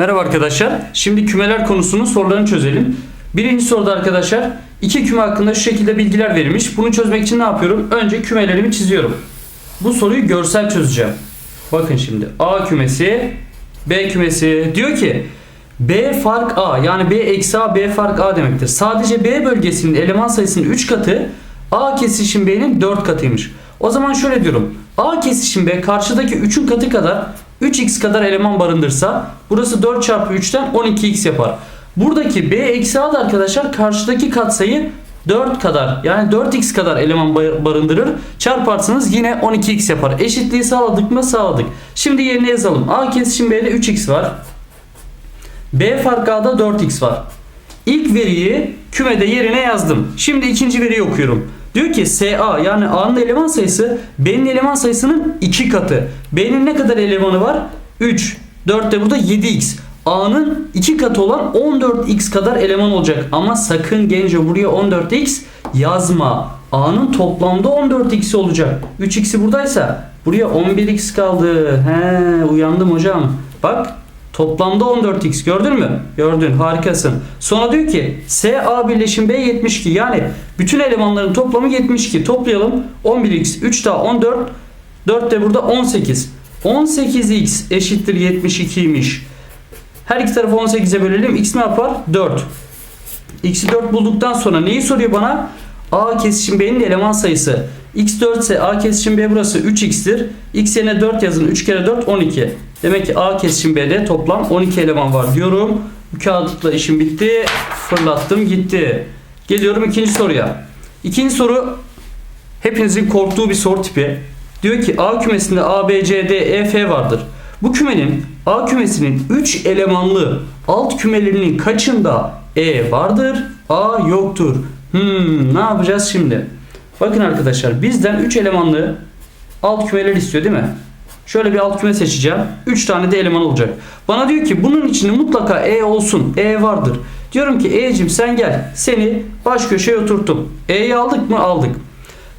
Merhaba arkadaşlar. Şimdi kümeler konusunun sorularını çözelim. Birinci soruda arkadaşlar iki küme hakkında şu şekilde bilgiler verilmiş. Bunu çözmek için ne yapıyorum? Önce kümelerimi çiziyorum. Bu soruyu görsel çözeceğim. Bakın şimdi A kümesi, B kümesi diyor ki B fark A yani B eksi A B fark A demektir. Sadece B bölgesinin eleman sayısının 3 katı A kesişim B'nin 4 katıymış. O zaman şöyle diyorum. A kesişim B karşıdaki 3'ün katı kadar 3x kadar eleman barındırsa burası 4 çarpı 3'ten 12x yapar. Buradaki B eksi A da arkadaşlar karşıdaki katsayı 4 kadar yani 4x kadar eleman ba- barındırır. Çarparsanız yine 12x yapar. Eşitliği sağladık mı? Sağladık. Şimdi yerine yazalım. A kesişim B'de 3x var. B fark A'da 4x var. İlk veriyi kümede yerine yazdım. Şimdi ikinci veriyi okuyorum. Diyor ki SA yani A'nın eleman sayısı B'nin eleman sayısının 2 katı. B'nin ne kadar elemanı var? 3. 4 de burada 7x. A'nın 2 katı olan 14x kadar eleman olacak. Ama sakın gence buraya 14x yazma. A'nın toplamda 14x'i olacak. 3x'i buradaysa buraya 11x kaldı. He uyandım hocam. Bak Toplamda 14x gördün mü? Gördün harikasın. Sonra diyor ki SA birleşim B 72 yani bütün elemanların toplamı 72. Toplayalım 11x 3 daha 14 4 de burada 18. 18x eşittir 72'ymiş. Her iki tarafı 18'e bölelim. X ne yapar? 4. X'i 4 bulduktan sonra neyi soruyor bana? A kesişim B'nin eleman sayısı. X 4 ise A kesişim B burası 3x'tir. X yerine 4 yazın. 3 kere 4 12. Demek ki A kesişim B'de toplam 12 eleman var diyorum. Bu kağıtla işim bitti. Fırlattım gitti. Geliyorum ikinci soruya. İkinci soru hepinizin korktuğu bir soru tipi. Diyor ki A kümesinde A, B, C, D, E, F vardır. Bu kümenin A kümesinin 3 elemanlı alt kümelerinin kaçında E vardır, A yoktur. Hmm, ne yapacağız şimdi? Bakın arkadaşlar bizden 3 elemanlı alt kümeler istiyor değil mi? Şöyle bir alt küme seçeceğim. 3 tane de eleman olacak. Bana diyor ki bunun içinde mutlaka E olsun. E vardır. Diyorum ki E'cim sen gel. Seni baş köşeye oturttum. E'yi aldık mı? Aldık.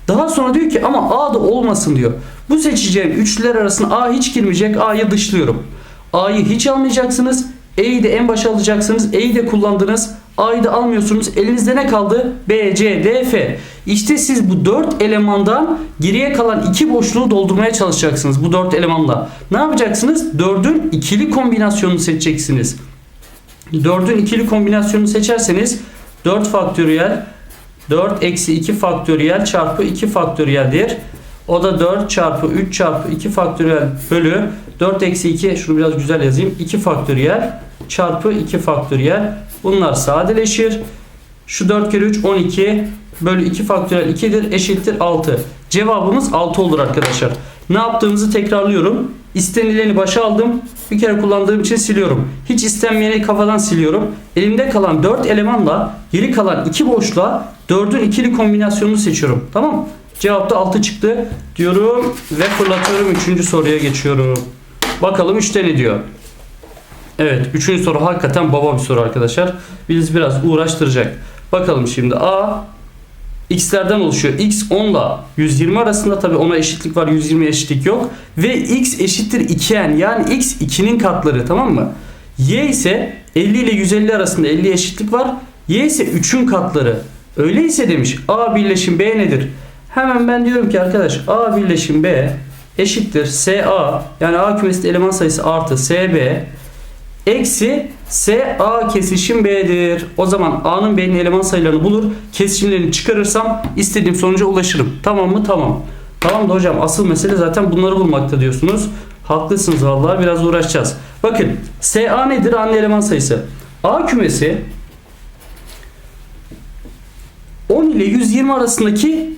Daha sonra diyor ki ama A da olmasın diyor. Bu seçeceğim üçlüler arasında A hiç girmeyecek. A'yı dışlıyorum. A'yı hiç almayacaksınız. E'yi de en başa alacaksınız. E'yi de kullandınız. A'yı da almıyorsunuz. Elinizde ne kaldı? B, C, D, F. İşte siz bu 4 elemandan geriye kalan iki boşluğu doldurmaya çalışacaksınız. Bu 4 elemanla. Ne yapacaksınız? 4'ün ikili kombinasyonunu seçeceksiniz. 4'ün ikili kombinasyonunu seçerseniz 4 faktöriyel 4 eksi 2 faktöriyel çarpı 2 faktöriyeldir. O da 4 çarpı 3 çarpı 2 faktöriyel bölü 4 eksi 2 şunu biraz güzel yazayım. 2 faktöriyel çarpı 2 faktöriyel. Bunlar sadeleşir. Şu 4 kere 3 12 bölü 2 faktöriyel 2'dir eşittir 6. Cevabımız 6 olur arkadaşlar. Ne yaptığımızı tekrarlıyorum. İstenileni başa aldım. Bir kere kullandığım için siliyorum. Hiç istenmeyeni kafadan siliyorum. Elimde kalan 4 elemanla geri kalan 2 boşluğa 4'ün ikili kombinasyonunu seçiyorum. Tamam mı? Cevapta 6 çıktı diyorum ve fırlatıyorum 3. soruya geçiyorum. Bakalım 3'te ne diyor? Evet 3. soru hakikaten baba bir soru arkadaşlar. Biz biraz uğraştıracak. Bakalım şimdi A x'lerden oluşuyor. x 10 ile 120 arasında tabi ona eşitlik var 120 eşitlik yok. Ve x eşittir 2n yani x 2'nin katları tamam mı? y ise 50 ile 150 arasında 50 eşitlik var. y ise 3'ün katları. Öyleyse demiş a birleşim b nedir? Hemen ben diyorum ki arkadaş a birleşim b eşittir sa yani a kümesinde eleman sayısı artı sb eksi S A kesişim B'dir. O zaman A'nın B'nin eleman sayılarını bulur. Kesişimlerini çıkarırsam istediğim sonuca ulaşırım. Tamam mı? Tamam. Tamam da hocam asıl mesele zaten bunları bulmakta diyorsunuz. Haklısınız vallahi biraz uğraşacağız. Bakın S A nedir? A'nın eleman sayısı. A kümesi 10 ile 120 arasındaki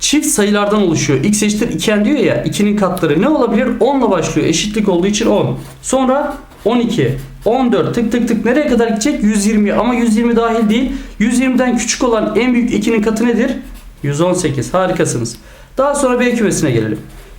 çift sayılardan oluşuyor. X eşittir 2n diyor ya 2'nin katları ne olabilir? 10 ile başlıyor. Eşitlik olduğu için 10. Sonra 12, 14 tık tık tık nereye kadar gidecek? 120 ama 120 dahil değil. 120'den küçük olan en büyük 2'nin katı nedir? 118. Harikasınız. Daha sonra B kümesine gelelim.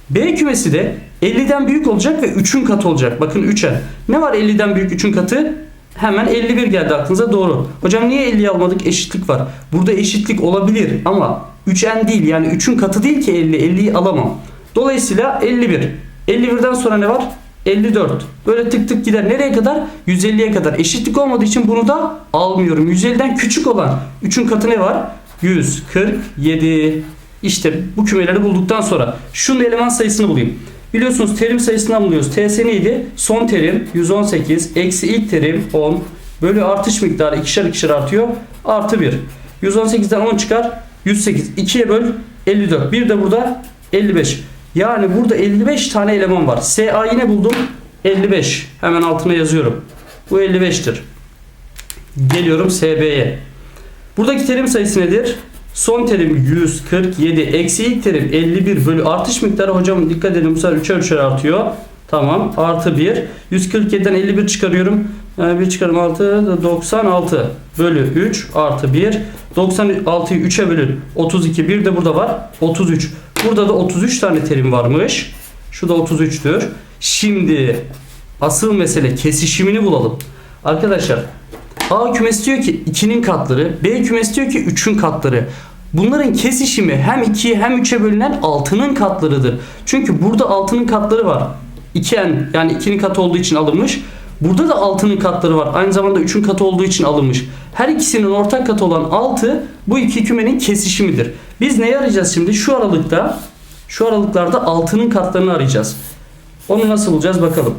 B kümesi de 50'den büyük olacak ve 3'ün katı olacak. Bakın 3'e. Ne var 50'den büyük 3'ün katı? Hemen 51 geldi aklınıza doğru. Hocam niye 50'yi almadık? Eşitlik var. Burada eşitlik olabilir ama 3n değil yani 3'ün katı değil ki 50. 50'yi alamam. Dolayısıyla 51. 51'den sonra ne var? 54. Böyle tık tık gider. Nereye kadar? 150'ye kadar. Eşitlik olmadığı için bunu da almıyorum. 150'den küçük olan 3'ün katı ne var? 147. İşte bu kümeleri bulduktan sonra şunun eleman sayısını bulayım. Biliyorsunuz terim sayısından buluyoruz. TS neydi? Son terim 118 eksi ilk terim 10 bölü artış miktarı ikişer ikişer artıyor. Artı 1. 118'den 10 çıkar. 108. 2'ye böl 54. Bir de burada 55. Yani burada 55 tane eleman var. SA yine buldum. 55. Hemen altına yazıyorum. Bu 55'tir. Geliyorum SB'ye. Buradaki terim sayısı nedir? Son terim 147 eksi ilk terim 51 bölü artış miktarı hocam dikkat edin bu sefer 3'er 3'er artıyor. Tamam artı 1. 147'den 51 çıkarıyorum. Yani 1 çıkarım 6 96 bölü 3 artı 1. 96'yı 3'e bölün 32 bir de burada var 33. Burada da 33 tane terim varmış. Şu da 33'tür. Şimdi asıl mesele kesişimini bulalım. Arkadaşlar A kümesi diyor ki 2'nin katları, B kümesi diyor ki 3'ün katları. Bunların kesişimi hem 2'ye hem 3'e bölünen 6'nın katlarıdır. Çünkü burada 6'nın katları var. 2n yani 2'nin katı olduğu için alınmış. Burada da 6'nın katları var. Aynı zamanda 3'ün katı olduğu için alınmış. Her ikisinin ortak katı olan 6 bu iki kümenin kesişimidir. Biz neyi arayacağız şimdi? Şu aralıkta şu aralıklarda 6'nın katlarını arayacağız. Onu nasıl bulacağız bakalım.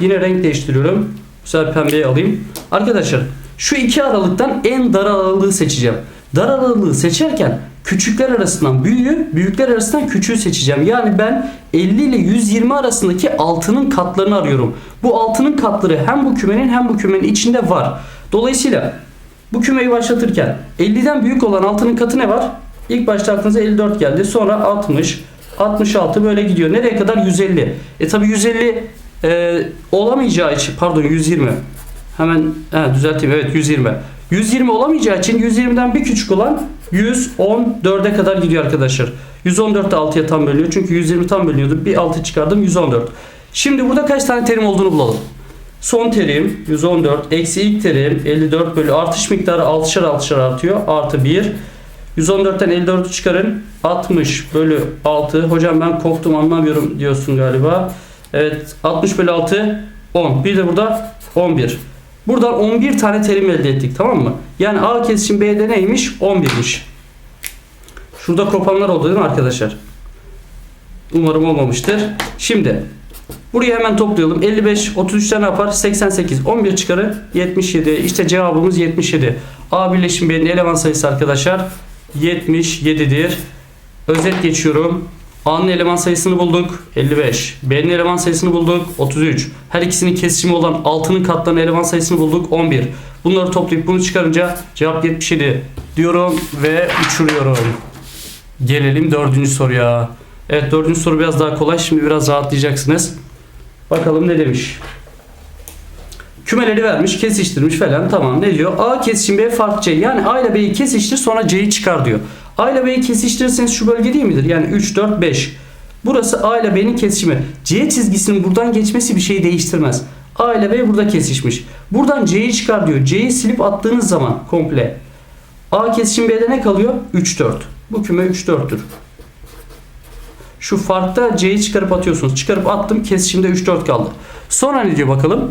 Yine renk değiştiriyorum. Bu sefer pembeyi alayım. Arkadaşlar şu iki aralıktan en dar aralığı seçeceğim. Dar aralığı seçerken küçükler arasından büyüğü, büyükler arasından küçüğü seçeceğim. Yani ben 50 ile 120 arasındaki altının katlarını arıyorum. Bu altının katları hem bu kümenin hem bu kümenin içinde var. Dolayısıyla bu kümeyi başlatırken 50'den büyük olan altının katı ne var? İlk başta aklınıza 54 geldi. Sonra 60, 66 böyle gidiyor. Nereye kadar? 150. E tabi 150 e, olamayacağı için pardon 120. Hemen he, düzelteyim. Evet 120. 120 olamayacağı için 120'den bir küçük olan 114'e kadar gidiyor arkadaşlar. 114 de 6'ya tam bölünüyor. Çünkü 120 tam bölünüyordu. Bir 6 çıkardım 114. Şimdi burada kaç tane terim olduğunu bulalım. Son terim 114 eksi ilk terim 54 bölü artış miktarı 6'şar 6'şar artıyor. Artı 1. 114'ten 54'ü çıkarın. 60 bölü 6. Hocam ben korktum anlamıyorum diyorsun galiba. Evet 60 bölü 6 10. Bir de burada 11. Buradan 11 tane terim elde ettik tamam mı? Yani A kesişim B'de neymiş? 11'miş. Şurada kopanlar oldu değil mi arkadaşlar? Umarım olmamıştır. Şimdi burayı hemen toplayalım. 55 33'ten ne yapar? 88. 11 çıkarı 77. İşte cevabımız 77. A birleşim B'nin eleman sayısı arkadaşlar 77'dir. Özet geçiyorum. A'nın eleman sayısını bulduk 55. B'nin eleman sayısını bulduk 33. Her ikisinin kesişimi olan 6'nın katlarının eleman sayısını bulduk 11. Bunları toplayıp bunu çıkarınca cevap 77 diyorum ve uçuruyorum. Gelelim dördüncü soruya. Evet dördüncü soru biraz daha kolay. Şimdi biraz rahatlayacaksınız. Bakalım ne demiş. Kümeleri vermiş, kesiştirmiş falan. Tamam ne diyor? A kesişim B fark C. Yani A ile B'yi kesiştir sonra C'yi çıkar diyor. A ile B'yi kesiştirirseniz şu bölge değil midir? Yani 3, 4, 5. Burası A ile B'nin kesişimi. C çizgisinin buradan geçmesi bir şey değiştirmez. A ile B burada kesişmiş. Buradan C'yi çıkar diyor. C'yi silip attığınız zaman komple. A kesişim B'de ne kalıyor? 3, 4. Bu küme 3, 4'tür. Şu farkta C'yi çıkarıp atıyorsunuz. Çıkarıp attım kesişimde 3, 4 kaldı. Sonra ne diyor bakalım?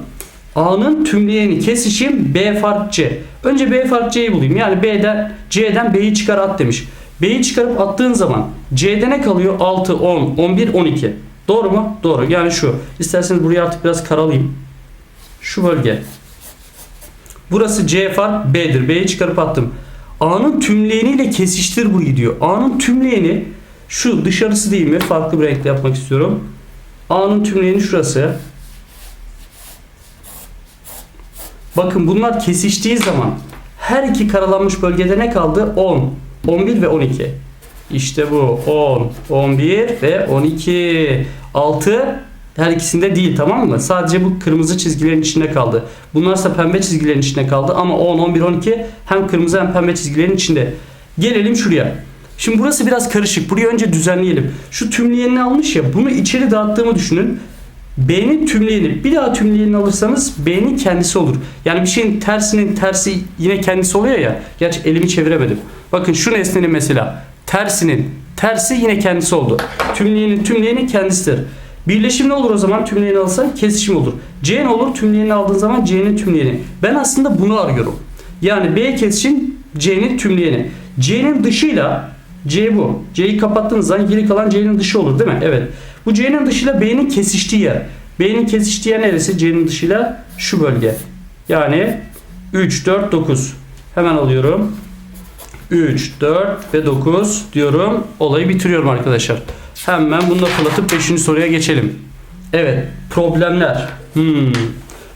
A'nın tümleyeni kesişim B fark C. Önce B fark C'yi bulayım. Yani B'den C'den B'yi çıkar at demiş. B'yi çıkarıp attığın zaman C'de ne kalıyor? 6, 10, 11, 12. Doğru mu? Doğru. Yani şu. İsterseniz burayı artık biraz karalayayım. Şu bölge. Burası C fark B'dir. B'yi çıkarıp attım. A'nın tümleyeniyle kesiştir burayı diyor. A'nın tümleyeni şu dışarısı değil mi? Farklı bir renkle yapmak istiyorum. A'nın tümleyeni şurası. Bakın bunlar kesiştiği zaman her iki karalanmış bölgede ne kaldı? 10, 11 ve 12. İşte bu 10, 11 ve 12. 6 her ikisinde değil tamam mı? Sadece bu kırmızı çizgilerin içinde kaldı. Bunlarsa pembe çizgilerin içinde kaldı ama 10, 11, 12 hem kırmızı hem pembe çizgilerin içinde. Gelelim şuraya. Şimdi burası biraz karışık. Burayı önce düzenleyelim. Şu tümleyenini almış ya bunu içeri dağıttığımı düşünün. B'nin tümleyeni bir daha tümleyenini alırsanız B'nin kendisi olur. Yani bir şeyin tersinin tersi yine kendisi oluyor ya. Gerçi elimi çeviremedim. Bakın şu nesnenin mesela tersinin tersi yine kendisi oldu. Tümleyenin tümleyeni kendisidir. Birleşim ne olur o zaman tümleyeni alırsan? Kesişim olur. C ne olur? Tümleyeni aldığın zaman C'nin tümleyeni. Ben aslında bunu arıyorum. Yani B kesişim C'nin tümleyeni. C'nin dışıyla C bu. C'yi kapattığınız zaman geri kalan C'nin dışı olur değil mi? Evet. Bu C'nin dışıyla B'nin kesiştiği yer. B'nin kesiştiği yer neresi? C'nin dışıyla şu bölge. Yani 3, 4, 9. Hemen alıyorum. 3, 4 ve 9 diyorum. Olayı bitiriyorum arkadaşlar. Hemen bunu da fırlatıp 5. soruya geçelim. Evet. Problemler. Hmm.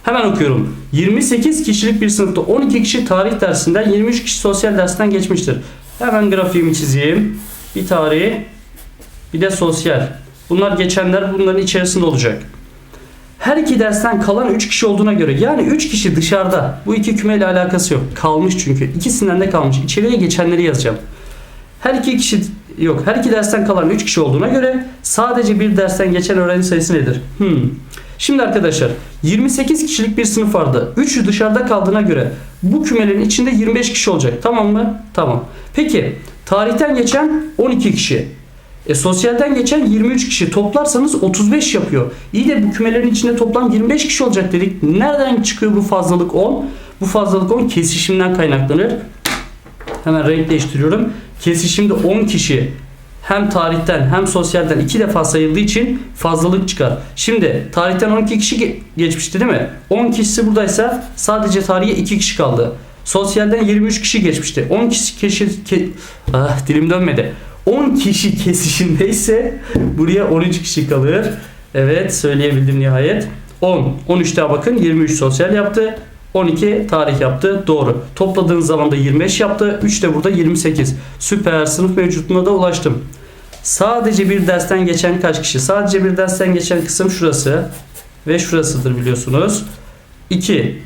Hemen okuyorum. 28 kişilik bir sınıfta 12 kişi tarih dersinden 23 kişi sosyal dersinden geçmiştir. Hemen grafiğimi çizeyim. Bir tarih bir de sosyal. Bunlar geçenler bunların içerisinde olacak. Her iki dersten kalan 3 kişi olduğuna göre yani 3 kişi dışarıda. Bu iki kümeyle alakası yok. Kalmış çünkü. İkisinden de kalmış. İçeriye geçenleri yazacağım. Her iki kişi yok. Her iki dersten kalan 3 kişi olduğuna göre sadece bir dersten geçen öğrenci sayısı nedir? Hmm. Şimdi arkadaşlar 28 kişilik bir sınıf vardı. 3'ü dışarıda kaldığına göre bu kümelerin içinde 25 kişi olacak. Tamam mı? Tamam. Peki tarihten geçen 12 kişi. E, sosyalden geçen 23 kişi toplarsanız 35 yapıyor. İyi de bu kümelerin içinde toplam 25 kişi olacak dedik. Nereden çıkıyor bu fazlalık 10? Bu fazlalık 10 kesişimden kaynaklanır. Hemen renk değiştiriyorum. Kesişimde 10 kişi hem tarihten hem sosyalden iki defa sayıldığı için fazlalık çıkar. Şimdi tarihten 12 kişi ge- geçmişti değil mi? 10 kişisi buradaysa sadece tarihe 2 kişi kaldı. Sosyalden 23 kişi geçmişti. 10 kişi kişi ke- ah, dilim dönmedi. 10 kişi kesişimdeyse buraya 13 kişi kalır. Evet söyleyebildim nihayet. 10. 13 daha bakın 23 sosyal yaptı. 12 tarih yaptı. Doğru. Topladığınız zaman da 25 yaptı. 3 de burada 28. Süper. Sınıf mevcutluğuna da ulaştım. Sadece bir dersten geçen kaç kişi? Sadece bir dersten geçen kısım şurası ve şurasıdır biliyorsunuz. 2.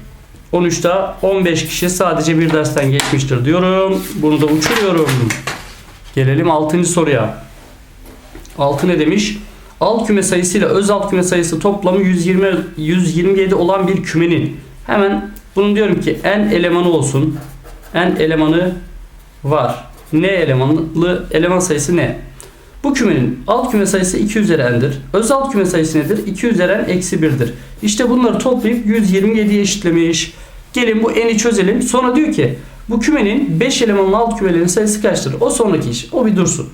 13 daha 15 kişi sadece bir dersten geçmiştir diyorum. Bunu da uçuruyorum. Gelelim 6. soruya. 6 ne demiş? Alt küme sayısı ile öz alt küme sayısı toplamı 120 127 olan bir kümenin hemen bunun diyorum ki n elemanı olsun. n elemanı var. n elemanlı eleman sayısı ne? Bu kümenin alt küme sayısı 2 üzeri n'dir. Öz alt küme sayısı nedir? 2 üzeri n eksi 1'dir. İşte bunları toplayıp 127'ye eşitlemiş. Gelin bu n'i çözelim. Sonra diyor ki bu kümenin 5 elemanlı alt kümelerin sayısı kaçtır? O sonraki iş. O bir dursun.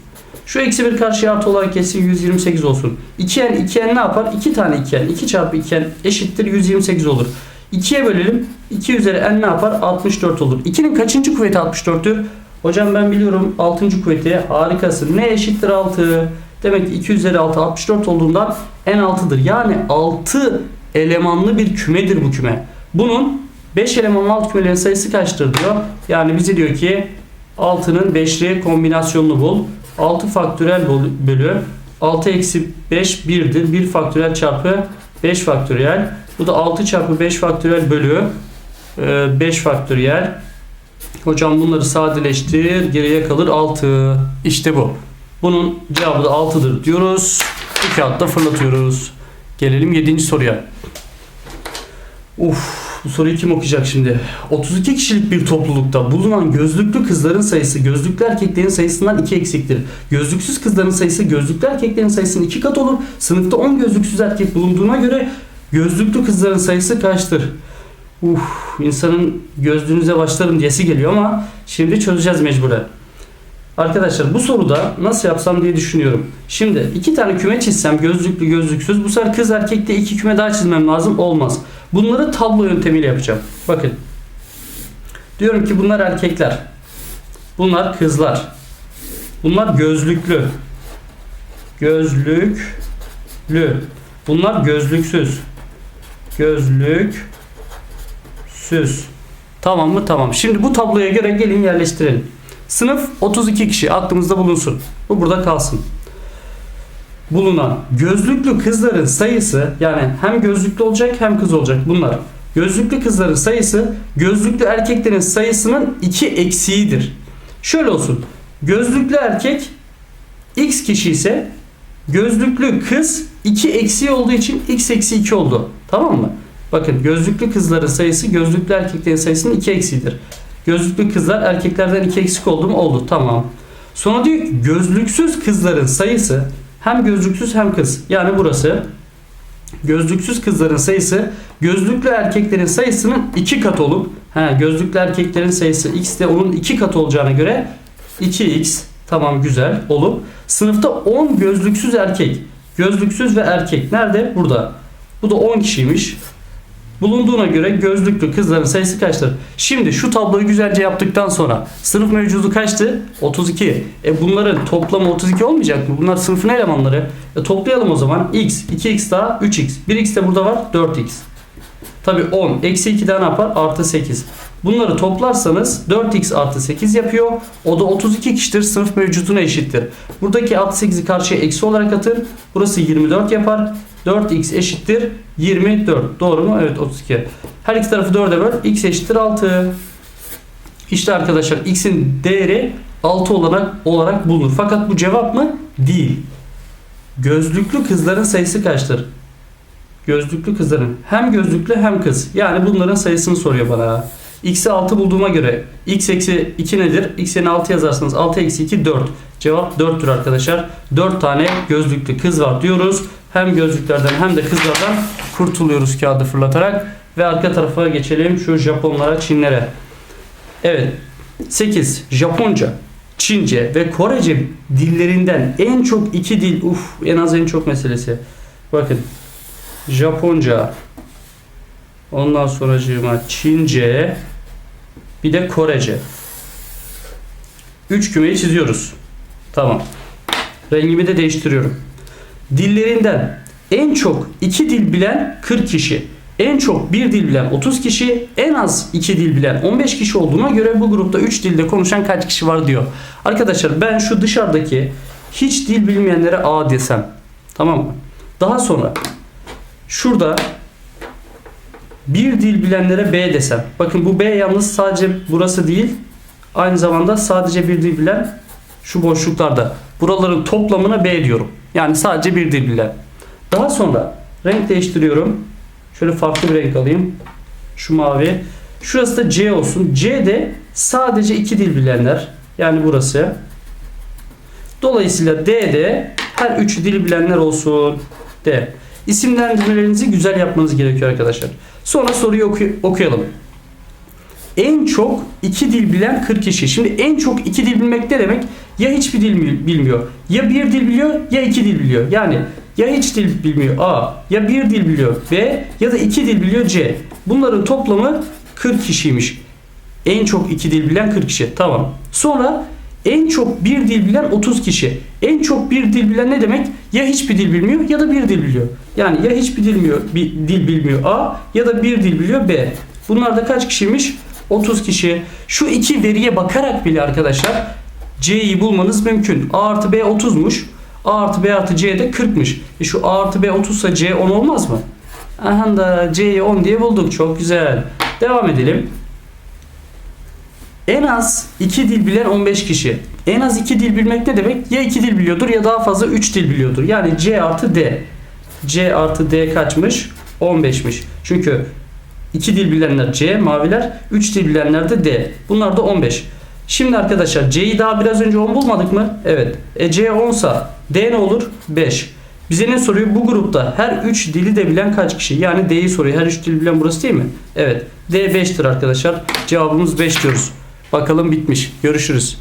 Şu eksi 1 karşıya artı olarak geçsin 128 olsun. 2n 2n ne yapar? 2 tane 2n. 2 çarpı 2n eşittir 128 olur. 2'ye bölelim. 2 üzeri n ne yapar? 64 olur. 2'nin kaçıncı kuvveti 64'tür? Hocam ben biliyorum 6. kuvveti harikasın. Ne eşittir 6? Demek ki 2 üzeri 6 64 olduğundan n 6'dır. Yani 6 elemanlı bir kümedir bu küme. Bunun 5 elemanlı alt kümelerin sayısı kaçtır diyor. Yani bize diyor ki 6'nın 5'li kombinasyonunu bul. 6 faktörel bölü 6 eksi 5 1'dir. 1 faktörel çarpı 5 faktörel. Bu da 6 çarpı 5 faktörel bölü e, 5 faktörel. Hocam bunları sadeleştir. Geriye kalır 6. İşte bu. Bunun cevabı da 6'dır diyoruz. Bu kağıtta fırlatıyoruz. Gelelim 7. soruya. Uf, bu soruyu kim okuyacak şimdi? 32 kişilik bir toplulukta bulunan gözlüklü kızların sayısı gözlüklü erkeklerin sayısından 2 eksiktir. Gözlüksüz kızların sayısı gözlüklü erkeklerin sayısının 2 kat olur. Sınıfta 10 gözlüksüz erkek bulunduğuna göre gözlüklü kızların sayısı kaçtır? Uf, insanın gözlüğünüze başlarım diyesi geliyor ama şimdi çözeceğiz mecburen. Arkadaşlar bu soruda nasıl yapsam diye düşünüyorum. Şimdi iki tane küme çizsem gözlüklü gözlüksüz bu sefer kız erkekte iki küme daha çizmem lazım olmaz. Bunları tablo yöntemiyle yapacağım. Bakın. Diyorum ki bunlar erkekler. Bunlar kızlar. Bunlar gözlüklü. Gözlüklü. Bunlar gözlüksüz. Gözlüksüz. Tamam mı? Tamam. Şimdi bu tabloya göre gelin yerleştirelim. Sınıf 32 kişi aklımızda bulunsun. Bu burada kalsın. Bulunan gözlüklü kızların sayısı yani hem gözlüklü olacak hem kız olacak bunlar. Gözlüklü kızların sayısı gözlüklü erkeklerin sayısının 2 eksiğidir. Şöyle olsun. Gözlüklü erkek x kişi ise gözlüklü kız 2 eksiği olduğu için x eksi 2 oldu. Tamam mı? Bakın gözlüklü kızların sayısı gözlüklü erkeklerin sayısının 2 eksiğidir. Gözlüklü kızlar erkeklerden 2 eksik oldu mu? Oldu. Tamam. Sonra diyor ki gözlüksüz kızların sayısı hem gözlüksüz hem kız. Yani burası gözlüksüz kızların sayısı gözlüklü erkeklerin sayısının 2 katı olup ha, gözlüklü erkeklerin sayısı x de onun 2 katı olacağına göre 2x tamam güzel olup sınıfta 10 gözlüksüz erkek gözlüksüz ve erkek nerede? Burada. Bu da 10 kişiymiş. Bulunduğuna göre gözlüklü kızların sayısı kaçtır? Şimdi şu tabloyu güzelce yaptıktan sonra sınıf mevcudu kaçtı? 32. E bunların toplamı 32 olmayacak mı? Bunlar sınıfın elemanları. E toplayalım o zaman. x, 2x daha 3x. 1x de burada var 4x. Tabi 10. Eksi 2 daha ne yapar? Artı 8. Bunları toplarsanız 4x artı 8 yapıyor. O da 32 kişidir. Sınıf mevcuduna eşittir. Buradaki artı 8'i karşıya eksi olarak atın. Burası 24 yapar. 4x eşittir 24. Doğru mu? Evet 32. Her iki tarafı 4'e böl. x eşittir 6. İşte arkadaşlar x'in değeri 6 olarak olarak bulunur. Fakat bu cevap mı? Değil. Gözlüklü kızların sayısı kaçtır? Gözlüklü kızların. Hem gözlüklü hem kız. Yani bunların sayısını soruyor bana. X'i 6 bulduğuma göre x eksi 2 nedir? X yerine 6 yazarsanız 6 eksi 2 4. Cevap 4'tür arkadaşlar. 4 tane gözlüklü kız var diyoruz. Hem gözlüklerden hem de kızlardan kurtuluyoruz kağıdı fırlatarak. Ve arka tarafa geçelim şu Japonlara, Çinlere. Evet. 8. Japonca, Çince ve Korece dillerinden en çok iki dil, uf en az en çok meselesi. Bakın. Japonca, ondan sonracığıma Çince, bir de Korece. Üç kümeyi çiziyoruz. Tamam. Rengimi de değiştiriyorum. Dillerinden en çok iki dil bilen 40 kişi, en çok bir dil bilen 30 kişi, en az iki dil bilen 15 kişi olduğuna göre bu grupta 3 dilde konuşan kaç kişi var diyor. Arkadaşlar ben şu dışarıdaki hiç dil bilmeyenlere A desem. Tamam mı? Daha sonra şurada bir dil bilenlere B desem. Bakın bu B yalnız sadece burası değil. Aynı zamanda sadece bir dil bilen şu boşluklarda. Buraların toplamına B diyorum. Yani sadece bir dil bilen. Daha sonra renk değiştiriyorum. Şöyle farklı bir renk alayım. Şu mavi. Şurası da C olsun. C de sadece iki dil bilenler. Yani burası. Dolayısıyla D de her üç dil bilenler olsun. D. İsimlendirmelerinizi güzel yapmanız gerekiyor arkadaşlar. Sonra soruyu oku- okuyalım. En çok iki dil bilen 40 kişi. Şimdi en çok iki dil bilmek ne demek? Ya hiçbir dil bil- bilmiyor. Ya bir dil biliyor ya iki dil biliyor. Yani ya hiç dil bilmiyor A. Ya bir dil biliyor B. Ya da iki dil biliyor C. Bunların toplamı 40 kişiymiş. En çok iki dil bilen 40 kişi. Tamam. Sonra en çok bir dil bilen 30 kişi. En çok bir dil bilen ne demek? Ya hiçbir dil bilmiyor ya da bir dil biliyor. Yani ya hiçbir dil bilmiyor, bir dil bilmiyor A ya da bir dil biliyor B. Bunlar da kaç kişiymiş? 30 kişi. Şu iki veriye bakarak bile arkadaşlar C'yi bulmanız mümkün. A artı B 30'muş. A artı B artı C de 40'mış. E şu A artı B 30 ise C 10 olmaz mı? Aha da C'yi 10 diye bulduk. Çok güzel. Devam edelim. En az 2 dil bilen 15 kişi. En az 2 dil bilmek ne demek? Ya 2 dil biliyordur ya daha fazla 3 dil biliyordur. Yani C artı D. C artı D kaçmış? 15'miş. Çünkü 2 dil bilenler C maviler, 3 dil bilenler de D. Bunlar da 15. Şimdi arkadaşlar C'yi daha biraz önce 10 bulmadık mı? Evet. E C 10 sa D ne olur? 5. Bize ne soruyor? Bu grupta her 3 dili de bilen kaç kişi? Yani D'yi soruyor. Her 3 dil bilen burası değil mi? Evet. D 5'tir arkadaşlar. Cevabımız 5 diyoruz. Bakalım bitmiş. Görüşürüz.